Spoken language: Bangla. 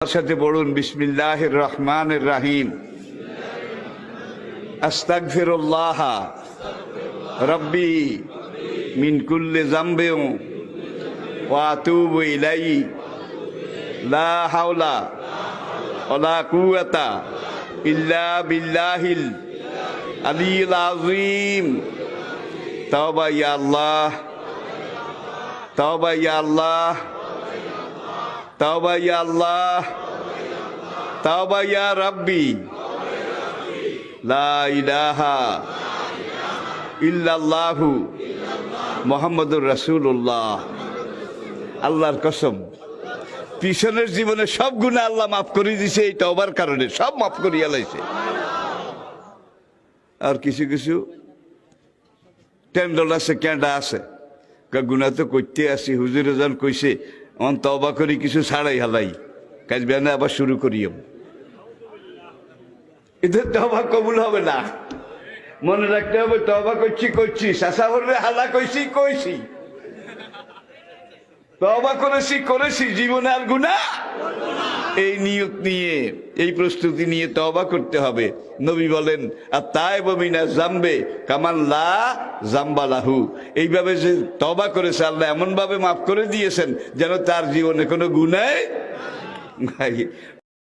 আমার সাথে পড়ুন বিসমিল্লাহ রহমান রাহিম। আস্তাগফিরুল্লাহ। রব্বি মিন কুল্লি জামবেও ওয়া আতুবু ইলাই লা হাওলা ওয়ালা কুওয়াতা ইল্লা বিল্লাহিল আলিয়্যিল আযীম। তাওবা ইয়া আল্লাহ, তাওবা ইয়া আল্লাহ। তাওবা ইয়া আল্লাহ। তাওবা ইয়া রাব্বি। লা ইলাহা ইল্লাল্লাহু মোহাম্মদুর রাসূলুল্লাহ। আল্লাহর কসম, পিছনের জীবনে সব গুণা আল্লাহ মাফ করে দিছে, এই তওবার কারণে সব মাফ করিয়া লাইছে। আর কিছু কিছু? টেন্ডল আছে ক্যান্ডা আছে। গুণা তো করতে আসি, হুজুর কইছে অন তবা করি, কিছু ছাড়াই হালাই। কাজ বেনা আবার শুরু করিও। এদের তবা কবুল হবে না। মনে রাখতে হবে তবা করছি করছি। শাসা হলে হালা কইছি কইছি। তবা করেছি করেছি, জীবনে আর গুণা এই নিয়ত নিয়ে, এই প্রস্তুতি নিয়ে তবা করতে হবে। নবী বলেন আর তাই বমিনা জামবে কামাল্লা জাম্বালাহু। এইভাবে যে তবা করেছে, আল্লাহ এমনভাবে মাফ করে দিয়েছেন যেন তার জীবনে কোনো গুণায়